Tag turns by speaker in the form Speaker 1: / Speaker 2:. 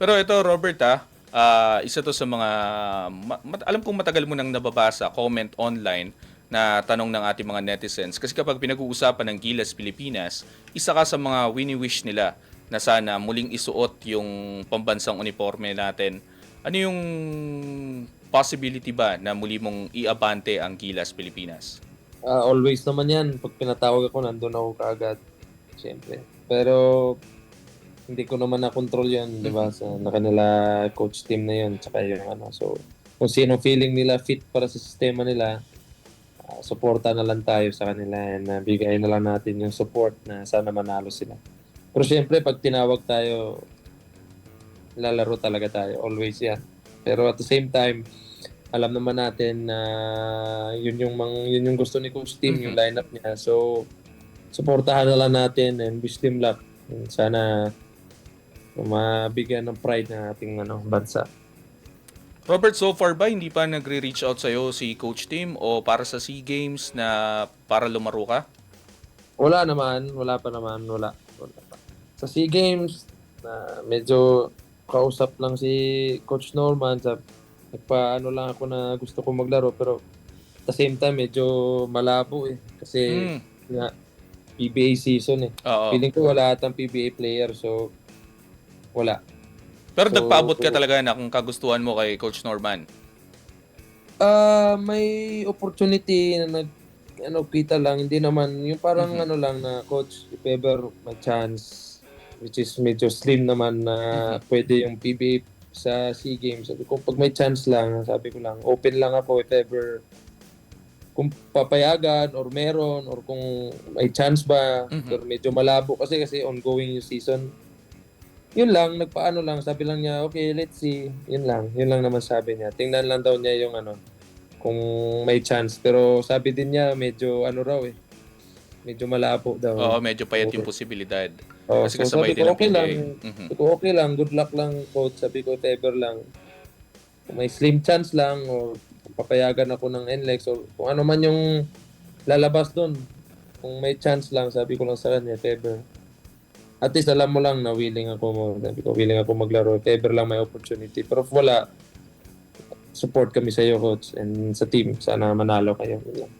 Speaker 1: Pero ito, Robert, ah, ah, isa to sa mga, ma- alam kong matagal mo nang nababasa, comment online, na tanong ng ating mga netizens. Kasi kapag pinag-uusapan ng Gilas Pilipinas, isa ka sa mga wini-wish nila na sana muling isuot yung pambansang uniforme natin. Ano yung possibility ba na muli mong iabante ang Gilas Pilipinas?
Speaker 2: Ah, always naman yan. Pag pinatawag ako, nandun ako kaagad. Siyempre. Pero, hindi ko naman na-control yan, di ba? Sa na kanila coach team na yun, tsaka yung ano. So, kung sino feeling nila fit para sa sistema nila, ah, suporta na lang tayo sa kanila and uh, bigay na lang natin yung support na sana manalo sila. Pero siyempre, pag tinawag tayo, lalaro talaga tayo. Always yan. Pero at the same time, alam naman natin na yun yung mang, yun yung gusto ni coach team, yung lineup niya. So, suportahan na lang natin and wish them luck. And sana mabigyan ng pride ng ating ano, bansa.
Speaker 1: Robert, so far ba hindi pa nagre-reach out sa'yo si Coach Tim o para sa SEA Games na para lumaro ka?
Speaker 2: Wala naman, wala pa naman, wala. wala pa. Sa SEA Games, na medyo kausap lang si Coach Norman, sa nagpaano lang ako na gusto ko maglaro pero at the same time medyo malabo eh kasi
Speaker 1: Hmm.
Speaker 2: nga PBA season eh.
Speaker 1: Oo.
Speaker 2: Feeling ko wala atang PBA player so wala.
Speaker 1: Pero
Speaker 2: So-
Speaker 1: nagpaabot ka talaga na kung kagustuhan mo kay Coach Norman.
Speaker 2: Ah, may opportunity na nag ano kita lang hindi naman yung parang
Speaker 1: Mhm.
Speaker 2: ano lang na coach if ever may chance which is medyo slim naman na
Speaker 1: Mhm.
Speaker 2: pwede yung PBA sa SEA Games. Sabi ko pag may chance lang, sabi ko lang open lang ako if ever kung papayagan or meron or kung may chance ba
Speaker 1: Mhm.
Speaker 2: pero medyo malabo kasi kasi ongoing yung season yun lang, nagpaano lang, sabi lang niya, okay, let's see. Yun lang, yun lang naman sabi niya. Tingnan lang daw niya yung ano, kung may chance. Pero sabi din niya, medyo ano raw eh, medyo malabo daw.
Speaker 1: Oo, medyo payat yung
Speaker 2: Okay.
Speaker 1: posibilidad.
Speaker 2: Oh,
Speaker 1: Kasi
Speaker 2: so
Speaker 1: kasabay
Speaker 2: sabi
Speaker 1: din
Speaker 2: ko, okay lang.
Speaker 1: Mhm.
Speaker 2: Sabi ko, okay lang, good luck lang, coach. Sabi ko, if ever lang. Kung may slim chance lang, or papayagan ako ng NLEX, or kung ano man yung lalabas doon. Kung may chance lang, sabi ko lang sa kanya, if ever. At least alam mo lang na willing ako. Sabi ko, willing ako maglaro. If ever lang may opportunity. Pero wala, support kami sa iyo, coach, and sa team. Sana manalo kayo. Lang.